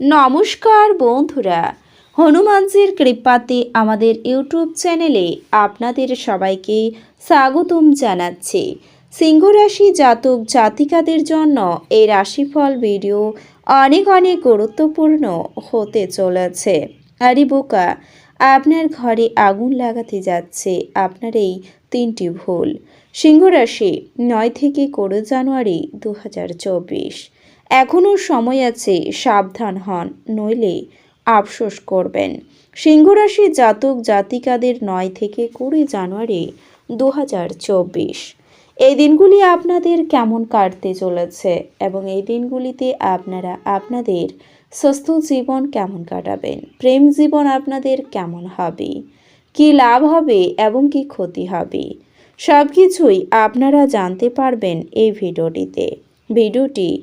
নমস্কার বন্ধুরা। হনুমানজির কৃপাতে আমাদের ইউটিউব চ্যানেলে আপনাদের সবাইকে স্বাগতম জানাচ্ছি। সিংহরাশি জাতক জাতিকাদের জন্য এই রাশিফল ভিডিও অনেক অনেক গুরুত্বপূর্ণ হতে চলেছে। আরে বোকা, আপনার ঘরে আগুন লাগাতে যাচ্ছে, আপনার এই তিনটি ভুল। সিংহরাশি নয় থেকে কুড়ি জানুয়ারি দু হাজার চব্বিশ। এখনও সময় আছে, সাবধান হন, নইলে আফসোস করবেন। সিংহরাশি জাতক জাতিকাদের নয় থেকে কুড়ি জানুয়ারি দু হাজার চব্বিশ। এই দিনগুলি আপনাদের কেমন কাটতে চলেছে এবং এই দিনগুলিতে আপনারা আপনাদের সুস্থ জীবন কেমন কাটাবেন? প্রেম জীবন আপনাদের কেমন হবে? কি লাভ হবে এবং কি ক্ষতি হবে? সব কিছুই আপনারা জানতে পারবেন এই ভিডিওটিতে। ভিডিওটি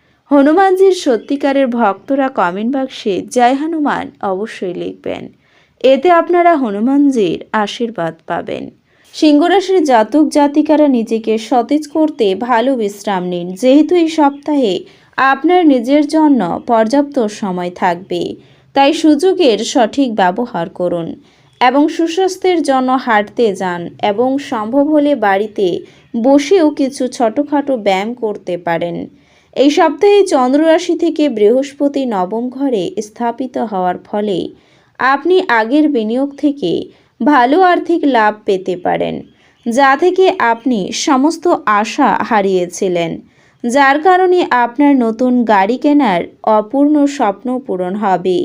হনুমানজির সত্যিকারের ভক্তরা কমেন্ট বাক্সে জয় হনুমান অবশ্যই লিখবেন। এতে আপনারা হনুমানজির আশীর্বাদ পাবেন। সিংহরাশির জাতক জাতিকারা নিজেকে সতেজ করতে ভালো বিশ্রাম নিন। যেহেতু এই সপ্তাহে আপনার নিজের জন্য পর্যাপ্ত সময় থাকবে, তাই সুযোগের সঠিক ব্যবহার করুন এবং সুস্বাস্থ্যের জন্য হাঁটতে যান এবং সম্ভব হলে বাড়িতে বসেও কিছু ছোটোখাটো ব্যায়াম করতে পারেন। এই সপ্তাহে চন্দ্ররাশি থেকে বৃহস্পতি নবম ঘরে স্থাপিত হওয়ার ফলে আপনি আগের বিনিয়োগ থেকে ভালো আর্থিক লাভ পেতে পারেন, যা থেকে আপনি সমস্ত আশা হারিয়েছিলেন, যার কারণে আপনার নতুন গাড়ি কেনার অপূর্ণ স্বপ্ন পূরণ হবে।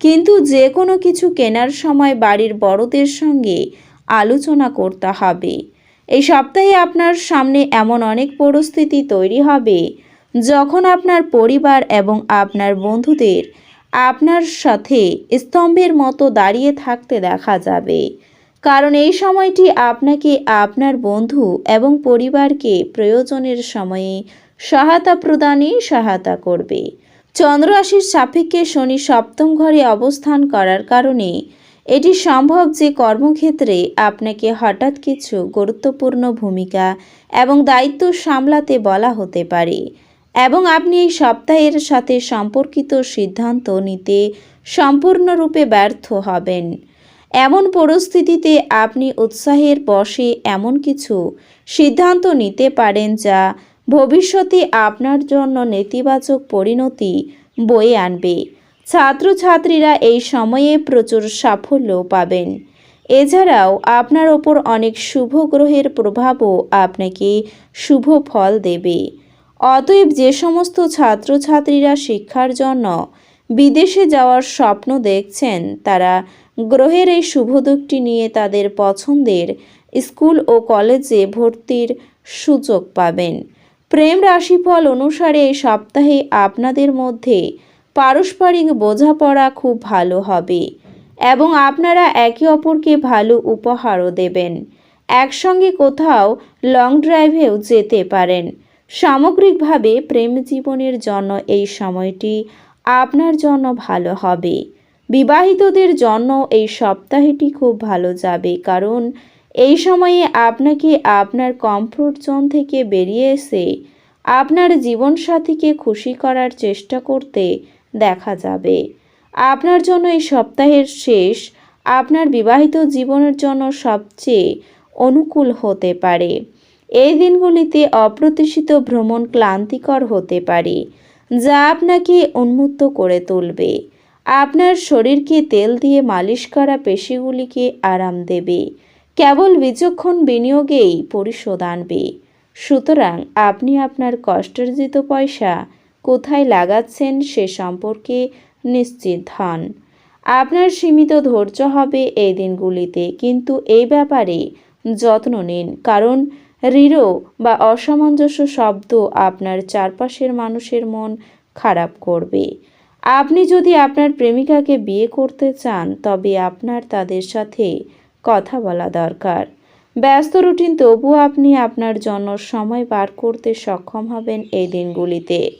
কিন্তু যে কোনো কিছু কেনার সময় বাড়ির বড়দের সঙ্গে আলোচনা করতে হবে। এই সপ্তাহে আপনার সামনে এমন অনেক পরিস্থিতি তৈরি হবে যখন আপনার পরিবার এবং আপনার বন্ধুদের আপনার সাথে স্তম্ভের মতো দাঁড়িয়ে থাকতে দেখা যাবে, কারণ এই সময়টি আপনাকে আপনার বন্ধু এবং পরিবারকে প্রয়োজনের সময়ে সহায়তা প্রদানে সহায়তা করবে। চন্দ্র রাশির সাপেক্ষে শনি সপ্তম ঘরে অবস্থান করার কারণে এটি সম্ভব যে কর্মক্ষেত্রে আপনাকে হঠাৎ কিছু গুরুত্বপূর্ণ ভূমিকা এবং দায়িত্ব সামলাতে বলা হতে পারে। এবং আপনি এই সপ্তাহের সাথে সম্পর্কিত সিদ্ধান্ত নিতে সম্পূর্ণরূপে ব্যর্থ হবেন। এমন পরিস্থিতিতে আপনি উৎসাহের বশে এমন কিছু সিদ্ধান্ত নিতে পারেন যা ভবিষ্যতে আপনার জন্য নেতিবাচক পরিণতি বয়ে আনবে। ছাত্রছাত্রীরা এই সময়ে প্রচুর সাফল্য পাবেন। এছাড়াও আপনার ওপর অনেক শুভ গ্রহের প্রভাবও আপনাকে শুভ ফল দেবে। অতএব যে সমস্ত ছাত্রছাত্রীরা শিক্ষার জন্য বিদেশে যাওয়ার স্বপ্ন দেখছেন, তারা গ্রহের এই শুভদিকটি নিয়ে তাদের পছন্দের স্কুল ও কলেজে ভর্তির সুযোগ পাবেন। প্রেম রাশিফল অনুসারে এই সপ্তাহে আপনাদের মধ্যে পারস্পরিক বোঝাপড়া খুব ভালো হবে এবং আপনারা একে অপরকে ভালো উপহারও দেবেন। একসঙ্গে কোথাও লং ড্রাইভেও যেতে পারেন। সামগ্রিকভাবে প্রেম জীবনের জন্য এই সময়টি আপনার জন্য ভালো হবে। বিবাহিতদের জন্য এই সপ্তাহটি খুব ভালো যাবে, কারণ এই সময়ে আপনাকে আপনার কমফোর্ট জোন থেকে বেরিয়ে এসে আপনার জীবনসাথীকে খুশি করার চেষ্টা করতে দেখা যাবে। আপনার জন্য এই সপ্তাহের শেষ আপনার বিবাহিত জীবনের জন্য সবচেয়ে অনুকূল হতে পারে। এই দিনগুলিতে অপ্রত্যাশিত ভ্রমণ ক্লান্তিকর হতে পারে, যা আপনাকে উন্মুক্ত করে তুলবে। আপনার শরীরকে তেল দিয়ে মালিশ করা পেশিগুলিকে আরাম দেবে, কেবল বিচক্ষণ বিনিয়োগেই পরিশোধ আনবে। সুতরাং আপনি আপনার কষ্টার্জিত পয়সা কোথায় লাগাচ্ছেন সে সম্পর্কে নিশ্চিত হন। আপনার সীমিত ধৈর্য হবে এই দিনগুলিতে, কিন্তু এই ব্যাপারে যত্ন নিন, কারণ রিরো বা অসামঞ্জস্য শব্দ আপনার চারপাশের মানুষের মন খারাপ করবে। আপনি যদি আপনার প্রেমিকাকে বিয়ে করতে চান, তবে আপনার তাদের সাথে কথা বলা দরকার। ব্যস্ত রুটিন, তবুও আপনি আপনার জন্য সময় বার করতে সক্ষম হবেন এই দিনগুলিতে।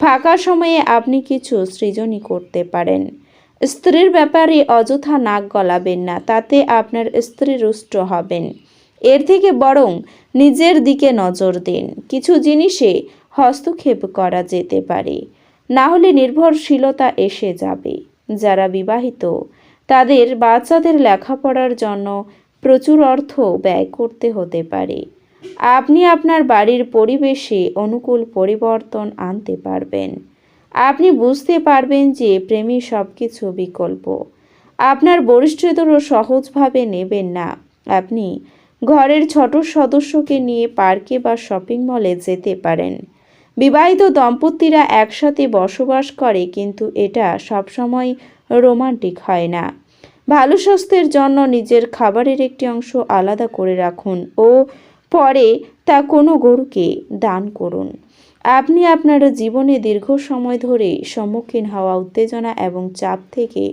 ফাঁকা সময়ে আপনি কিছু সৃজনই করতে পারেন। স্ত্রীর ব্যাপারে অযথা নাক গলাবেন না, তাতে আপনার স্ত্রী রুষ্ট হবেন। এর থেকে বরং নিজের দিকে নজর দিন। কিছু জিনিসে হস্তক্ষেপ করা যেতে পারে। না হলে নির্ভরশীলতা এসে যাবে। যারা বিবাহিত, তাদের বাচ্চাদের লেখাপড়ার জন্য প্রচুর অর্থ ব্যয় করতে হতে পারে। আপনি আপনার বাড়ির পরিবেশে অনুকূল পরিবর্তন আনতে পারবেন। আপনি বুঝতে পারবেন যে প্রেমী সব কিছু বিকল্প। আপনার বরিষ্ঠদেরও সহজভাবে নেবেন না। আপনি ঘরের ছোট সদস্যকে নিয়ে পার্কে বা শপিং মলে যেতে পারেন। বিবাহিত দম্পতিরা একসাথে বসবাস করে, কিন্তু এটা সবসময় রোমান্টিক হয় না। ভালো স্বাস্থ্যের জন্য নিজের খাবারের একটি অংশ আলাদা করে রাখুন ও পরে তা কোনো গরুকে দান করুন। আপনি আপনার জীবনে দীর্ঘ সময় ধরে সম্মুখীন হওয়া উত্তেজনা এবং চাপ থেকে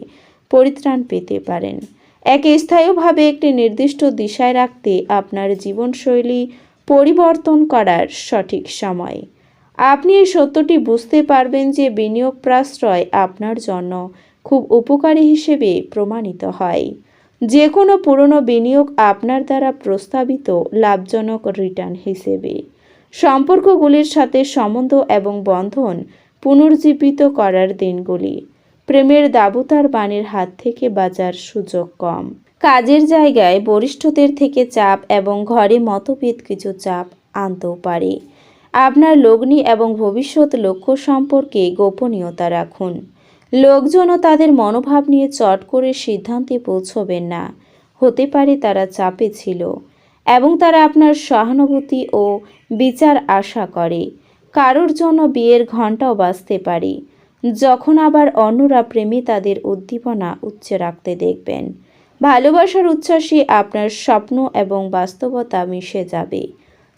পরিত্রাণ পেতে পারেন। একে স্থায়ীভাবে একটি নির্দিষ্ট দিশায় রাখতে আপনার জীবনশৈলী পরিবর্তন করার সঠিক সময়। আপনি এই সত্যটি বুঝতে পারবেন যে বিনিয়োগ প্রাশ্রয় আপনার জন্য খুব উপকারী হিসেবে প্রমাণিত হয়। যে কোনো পুরনো বিনিয়োগ আপনার দ্বারা প্রস্তাবিত লাভজনক রিটার্ন হিসেবে। সম্পর্কগুলির সাথে সম্বন্ধ এবং বন্ধন পুনর্জীবিত করার দিনগুলি। প্রেমের দাবুতার বাণীর হাত থেকে বাঁচার সুযোগ কম। কাজের জায়গায় বরিষ্ঠদের থেকে চাপ এবং ঘরে মতভেদ কিছু চাপ আনতেও পারে। আপনার লগ্নি এবং ভবিষ্যৎ লক্ষ্য সম্পর্কে গোপনীয়তা রাখুন। লোকজনও তাদের মনোভাব নিয়ে চট করে সিদ্ধান্তে পৌঁছবেন না। হতে পারে তারা চাপে ছিল এবং তারা আপনার সহানুভূতি ও বিচার আশা করে। কারোর জন্য বিয়ের ঘণ্টাও বাজতে পারে। যখন আবার অন্যরা প্রেমী তাদের উদ্দীপনা উচ্চ রাখতে দেখবেন। ভালোবাসার উচ্ছ্বাসে আপনার স্বপ্ন এবং বাস্তবতা মিশে যাবে।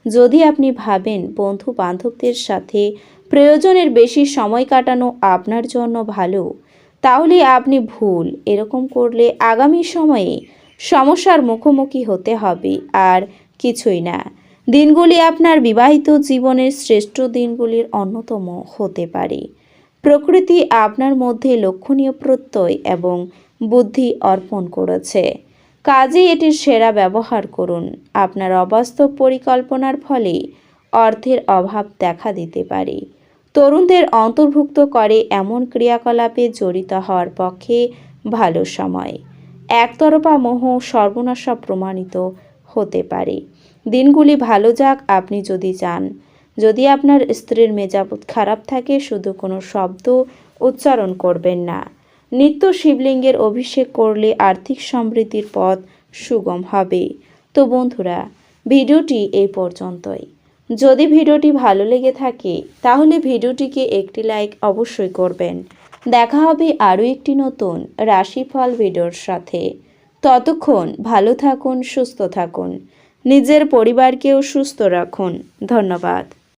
যদি আপনি ভাবেন বন্ধু বান্ধবদের সাথে প্রয়োজনের বেশি সময় কাটানো আপনার জন্য ভালো, তাহলে আপনি ভুল। এরকম করলে আগামী সময়ে সমস্যার মুখোমুখি হতে হবে আর কিছুই না। দিনগুলি আপনার বিবাহিত জীবনের শ্রেষ্ঠ দিনগুলির অন্যতম হতে পারে। প্রকৃতি আপনার মধ্যে লক্ষণীয় প্রত্যয় এবং বুদ্ধি অর্পণ করেছে। কাজে এটির সেরা ব্যবহার করুন। আপনার অবাস্তব পরিকল্পনার ফলে অর্থের অভাব দেখা দিতে পারে। তরুণদের অন্তর্ভুক্ত করে এমন ক্রিয়াকলাপে জড়িত হওয়ার পক্ষে ভালো সময়। একতরফা মোহ সর্বনাশা প্রমাণিত হতে পারে। দিনগুলি ভালো যাক, আপনি যদি চান যদি আপনার স্ত্রীর মেজাবত খারাপ থাকে, শুধু কোনো শব্দ উচ্চারণ করবেন না। নিত্য শিবলিঙ্গের অভিষেক করলে আর্থিক সমৃদ্ধির পথ সুগম হবে। তো বন্ধুরা, ভিডিওটি এই পর্যন্তই। যদি ভিডিওটি ভালো লেগে থাকে, তাহলে ভিডিওটিকে একটি লাইক অবশ্যই করবেন। দেখা হবে আরও একটি নতুন রাশিফল ভিডিওর সাথে। ততক্ষণ ভালো থাকুন, সুস্থ থাকুন। নিজের পরিবারকেও সুস্থ রাখুন। ধন্যবাদ।